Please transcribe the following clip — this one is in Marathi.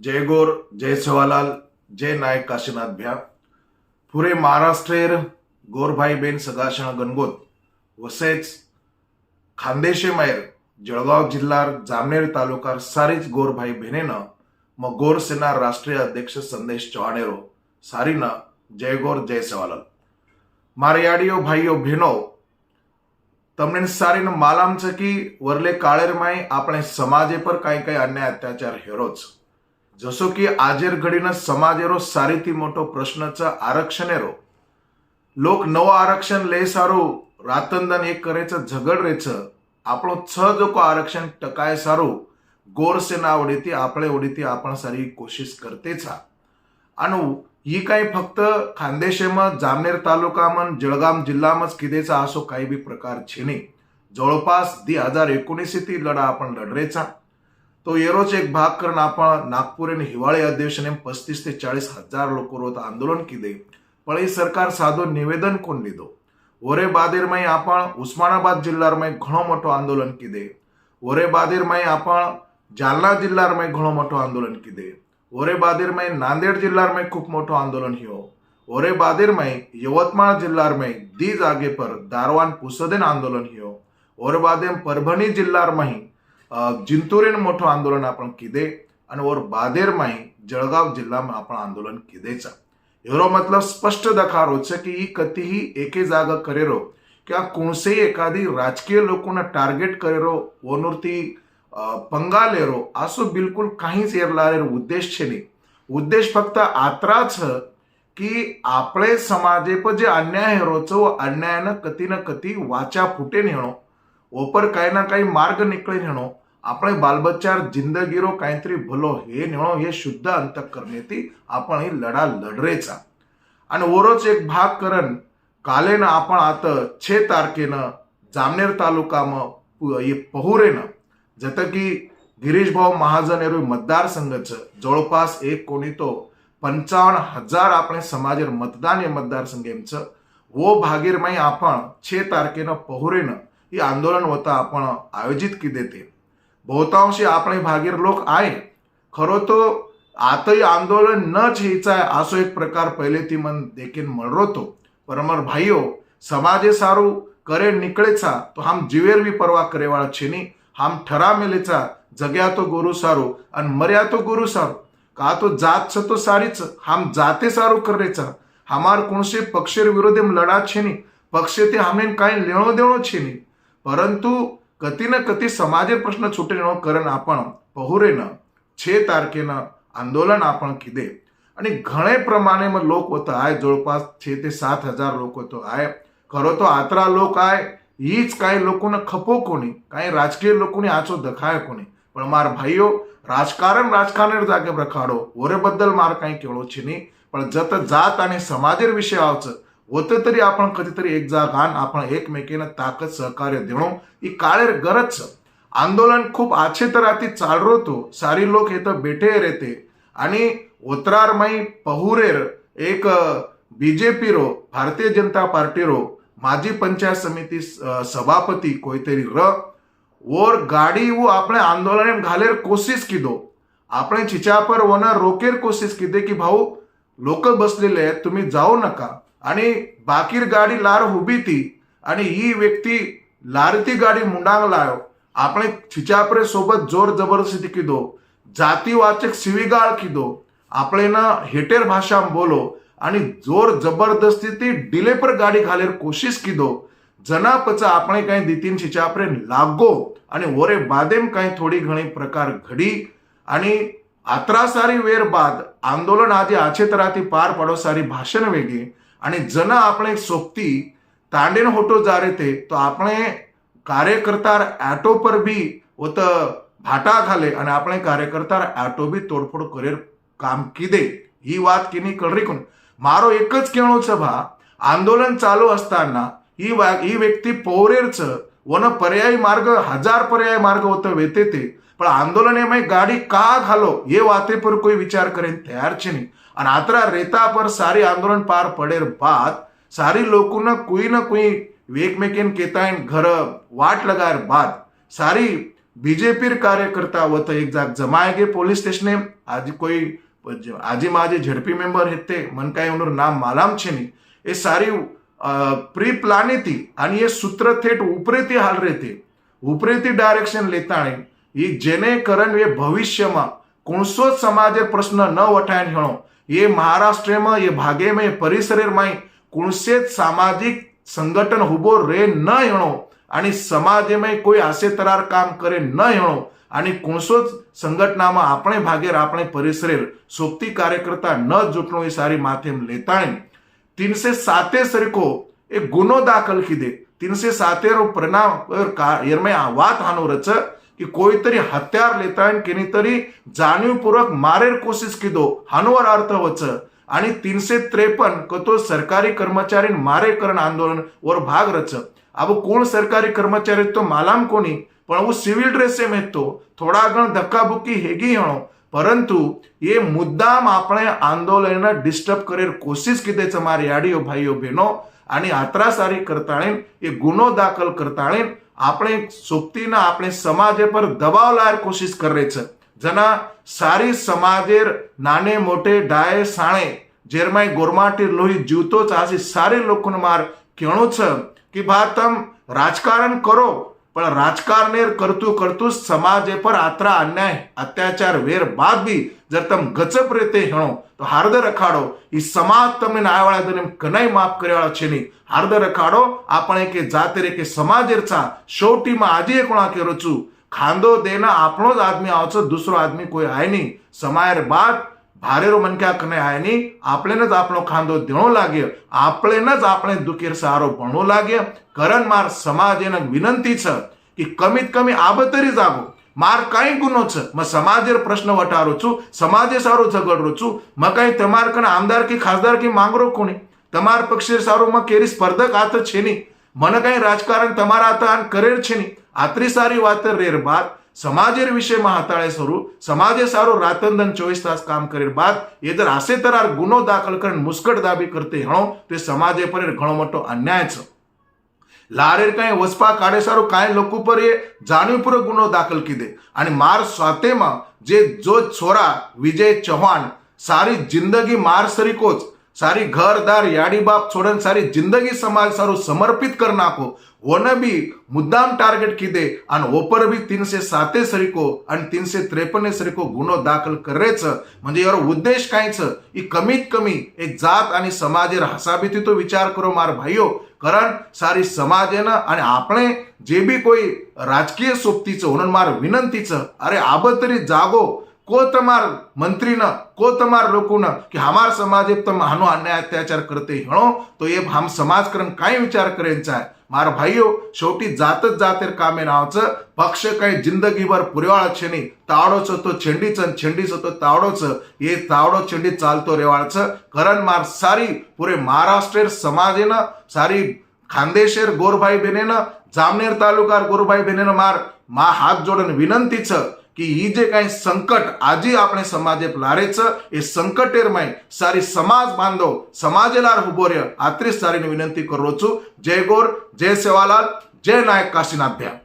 जय गोर जय सेवालाल जय नायक काशीनाथ भ्या पुरे महाराष्ट्रेर गोरभाई बेन सगाशण गणगोत वसेच खानदेशे मायर जळगाव जिल्हार जामनेर तालुकार सारीच गोरभाई भेनेनं मग गोर सेना राष्ट्रीय अध्यक्ष संदेश चव्हाणेरो सारीनं જય ગોર જય સેવાલાલ મારે યાડીઓ ભાઈઓ બહેનો તમને સારીને માલામ છે કે વરલે કાળેરમાંય આપણે સમાજે પર કાંઈ કાંઈ અન્યાય અત્યાચાર હેરો છે जसो की आजेर घडीनं समाजेरो सारी ती मोठो प्रश्नचं आरक्षण लोक नव आरक्षण ले सारो रातंदन एक करेच झगड रेच आपण छ जोको आरक्षण टकाय सारो गोर से ना उडीती आपले उडीती आपण सारी कोशिश करते छा आणि ही काही फक्त खानदेशेम जामनेर तालुका मन जळगाम जिल्हा किदेचा असो काही बी प्रकार छेने जवळपास दि हजार एकोणीस ती लढा आपण लढरेचा. તો એરોજ એક ભાગ કર આપણ નાગપુરીને હિવાળી અધિવેશન એમ પસ્તીસથી ચાલીસ હજાર લોકો રોત આંદોલન કીધે પણ એ સરકાર સાદો નિવેદન કોણ લીધો? ઓરે બાદેરમાં આપણ, ઉસ્માનાબાદ જિલ્લામાં ઘણો મોટો આંદોલન કીધે ઓરે બાદેરમાં આપણ, જાલના જિલ્લામાં ઘણો મોટો આંદોલન કીધે ઓરે બાદેરમાં નાંદેડ જિલ્લામાં ખૂબ મોટો આંદોલન હ્યો ઓરે બાદેરમાં યવતમાળ જિલ્લામાં દી જાગે પર દારવાન પુસદેન આંદોલન હ્યો ઓરે બાદેમ પરભણી જિલ્લામાં जिंतुरीन मोठं आंदोलन आपण किदे आणि वर बादेर माही जळगाव जिल्हा आपण आंदोलन किदेचा? हेरो मतलब स्पष्ट दखार होत की ही कधीही एके जाग करेरो किंवा कोणसेही एखादी राजकीय लोकांना टार्गेट करेरो वनुरती पंगा लेरो असो बिलकुल काहीच एरला उद्देश छे नाही. उद्देश फक्त आत्राच की आपले समाजे पण जे अन्याय हेरोच व अन्यायानं कती न कती वाचा फुटेन येणं ओपर काही ना काही मार्ग निकळेन येणं आपण આપણે બાલબચ્ચાર काहीतरी भलो हे હે हे शुद्ध શુદ્ધ અંતઃકરણેથી आपण ही लढा लढरेचा. आणि ओरोच एक भाग करण कालेन आपण आता छे तारखेनं जामनेर तालुकामध्ये पहुरेनं. जतं की गिरीश भाऊ महाजन एरवी मतदारसंघाचं जवळपास एक कोणी तो पंचावन्न हजार आपण समाज मतदान या मतदारसंघ वो भागीरमाई आपण छे तारखेनं पहुरेनं ही आंदोलन वता आपण आयोजित की देते. बहुतांशी આપણે भागीर लोक आहे खरो तो आताही आंदोलन न छेचा आहे असो एक प्रकार पहिले ती मन देखील મળરો તો પરમર ભાઈઓ સમાજે સારું કરે નીકળેછા તો આમ જીવેર બી પરવા કરેવાળા છે નહીં આમ ઠરા મેલેછા જગ્યા તો ગુરુ સારું અને મર્યા તો ગુરુ સારું का तो जात छ तो सारीच हम जाते सारू करेचा हमार कोणसे पक्षेर विरोधी लढा छे नहीं पक्षे ते हमें काही लेणो देणो छे नहीं परंतु कती न कती समाज प्रश्न सुटणं करण आपण पहुरेनं छे तारखेनं आंदोलन आपण किदे? आणि घणे प्रमाणे मग लोक होतं आहे जवळपास छे ते सात हजार लोक होतो आहे. खरं तो आतरा लोक आहे हीच काही लोकांना खपो कोणी काही राजकीय लोकांनी आचो दखाय कोणी. पण मार भाईओ राजकारण राजकारण जागे रखाडो ओरेबद्दल मार काही केळो छिनी पण जत जात आणि समाजेर विषय आवचं होते तरी आपण कधीतरी एक जागान आपण एकमेकीनं ताकद सहकार्य देणो ही काळेर गरज. आंदोलन खूप आचे तर आती चाल तो सारी लोक हे तर रेते. आणि उतरार माई पहुरेर एक BJP row Bharatiya Janata party row माजी पंचायत समिती सभापती कोयतरी र और गाड़ी वो अपने आंदोलन घालेर कोशिश की दो आपण चिचापर वना रोकेर कोशिश की दे की भाऊ लोक बसलेले आहेत तुम्ही जाऊ नका. आणि बाकीर गाडी लार हुबी ती आणि ही व्यक्ती लारती गाडी मुंडांग लाव आपण छिचापरे सोबत जोर जबरदस्ती किदो जातीवाचक शिवीगाळ किदो आपले ना हेटेर भाषा बोलो आणि जोर जबरदस्ती ती डिलेपर गाडी घालेर कोशिश कीदो. जना पचा आपण काही दितीन छिचापरे लागो आणि ओरे बादेम काही थोडी घणी प्रकार घडी आणि आत्रासारी वेर बाद आंदोलन आधी आछेतराती पार पडो सारी भाषण वेगळी आणि जन आपले सोबती तांडेन તાંડેન जा रे ते तो आपले कार्यकर्तार ॲटो पर भी ઓત भाटा खाले आणि आपले कार्यकर्तार ॲटो बी तोडफोड करेल काम किदे ही वाद किनी कळरी कोण मारो एकच केळो सभा आंदोलन चालू असताना ही वा ही व्यक्ती पोवरेरचं वन पर्यायी मार्ग हजार पर्यायी मार्ग होत वेते ते पण आंदोलन गाडी का घालो हे वाते पर कोई विचार करेन तयारचे नाही અને આતરા રેતા પર સારી આંદોલન પાર પડેર બાદ સારી લોકોના કોઈ ને કોઈ એકમેકેન કેતાઈન ઘર વાટ લગાર બાદ સારી બીજેપી કાર્યકર્તા વત એક જાગ જમાય કે પોલીસ સ્ટેશને. આજે કોઈ આજે માં ઝડપી મેમ્બર હેતે મનકાઈ નામ માલામ છે નહીં. એ સારી પ્રી પ્લાનિતી અને એ સૂત્ર થેટ ઉપરેથી હાલ રહેતી. ઉપરેથી ડાયરેક્શન લેતાણે એ જેને કરણ એ ભવિષ્યમાં કોણસો સમાજે પ્રશ્ન ન વઠાય હેણો. એ મહારાષ્ટ્રમાં એ ભાગેમાં એ પરિસરેમાં કોણસે જ સામાજિક સંગઠન ઉભો રે ન હેણો आणि સમાજમાં કોઈ આશે તરાર કામ કરે ન હેણો आणि કોણસો જ સંગઠનામાં આપણે ભાગેર આપણે પરિસરે સોપતી કાર્યકર્તા ન જૂટણો એ સારી માથે લેતાણી तीनशे साते सरको एक गुन्हो दाखल किदे तीनशे सातेरो परिणाम एरमे वात हानो रच की कोईतरी हत्यार लेताय केनी तरी जाणीवपूर्वक मारेर कोशिश किदो हानवर अर्थ वच आणि तीनशे त्रेपन कतो सरकारी कर्मचारी मारेकरण आंदोलन वर भाग रच अब कोण सरकारी कर्मचारी तो मालाम कोणी પણ હું સિવિલ ડ્રેસે મેં તો થોડા ઘણ ધક્કાબુક્કી હેગી હણો પરંતુ એ મુદ્દામ આપણે આંદોલનને ડિસ્ટર્બ કરેર કોશિશ કીધે છે મારી આડીઓ ભાઈઓ બહેનો આની આત્રાસારી કરતાણે એ ગુનો દાખલ કરતાણે આપણે સુપ્તિના આપણે સમાજે પર દબાવ લાયર કોશિશ કરે છે. જેના સારી સમાજેર નાને મોટે ડાયે સાણે જેરમાય ગોરમાટી લોહી જીવતો ચાસી સારી લોકોને માર કેણું છે કે ભા તમ રાજકારણ કરો પણ રાજકારને કરતું કરતું સમાજે પર આતરા અન્યાય, અત્યાચાર, વેર બાદ બી જર તમે ગચપ રીતે હણો, તો હાર્દ રખાડો. એ સમાજ તમને નાયવાળા તને કનાઈ માફ કર્યાવાળા છે નહીં. હાર્દ રખાડો, આપણે કે જાતે રે કે સમાજ છા શોટીમાં આજે કોણા કે છું ખાંદો દેના આપણો જ આદમી આવશે, દૂસરો આદમી કોઈ આય નહીં. સમાયર બાદ ભારેરો મન ક્યાં કને આય નહીં આપણે જ આપણો ખાંદો દેણો લાગે આપણે જ આપણે દુખેર સારો ભણવો લાગે કરણ માર સમાજ એને વિનંતી છે કે કમીત કમી આબતરી જાગો માર કઈ ગુનો છે મ સમાજે પ્રશ્ન વટારો છું સમાજે સારો ઝઘડરો છું મ કઈ તમાર કને આમદાર કે ખાસદાર કે માંગરો કોની તમાર પક્ષે સારું માં કેરી સ્પર્ધક આત છે નહીં મને કઈ રાજકારણ તમારા હાથ કરેર છે નહીં આતરી સારી વાત રેર બાદ સમાજેર વિષયમાં હતાળે સ્વરૂપ સમાજે સારો રાતંદન ચોવીસ તાસ કામ કરેર બાદ એ દર આસે તરાર ગુનો દાખલ કરીને મુસ્કટ દાબી કરતે હણો તે સમાજે પર ઘણો મોટો અન્યાય છે લારેર કાંઈ વસપા કાઢે સારું કાંઈ લોકો પર એ જાણવીપૂર્વક ગુનો દાખલ કીધે અને માર સાથેમાં જે જો છોરા વિજય ચૌહાણ સારી જિંદગી માર સરીકો જ સારી ઘરદાર યાડી બાપ છોડન સારી જિંદગી સમાજ સારું ओनं भी मुद्दाम टारगेट की दे अन ओपर बी तीनशे साते सरीको आणि तीनशे सरी को गुन्हो दाखल करायचं. म्हणजे यार उद्देश कायच? ही कमीत कमी एक जात आणि समाजेर हसाबी तो विचार करो मार भाइयो कारण सारी समाजेनं आणि आपणे जे भी कोई राजकीय सोबतीचं म्हणून मार विनंतीचं अरे आबत तरी जागो. को तमार मंत्री न को तमार लोको न कि हमार समाज तो महानू अन्याय अत्याचार करते हणो तो ये हम समाज करण काय विचार करेंचा आहे? मार भाईयो शेवटी जातच जातेर कामे नावचं पक्ष काही जिंदगीभर पुरेवाळ छेणी तावडोचं तो छेंडीच छेंडीच तो तावडोच. हे तावडो छेंडी चालतो रेवाळचं. करण मार सारी पुरे महाराष्ट्रेर समाजेनं सारी खानदेशेर गोरभाई बेनेनं जामनेर तालुकार गोरभाई बेनेनं मार मा हात जोडून विनंतीचं. કે એ જે કાંઈ સંકટ આજે આપણે સમાજે લારે છે, એ સંકટેરમય સારી સમાજ બાંધવ સમાજે લાર ઊભો રહ્યો. આત્રી સારીની વિનંતી કરું છું. જય ગોર, જય સેવાલાલ, જય નાયક કાશીનાથ ભ્યા.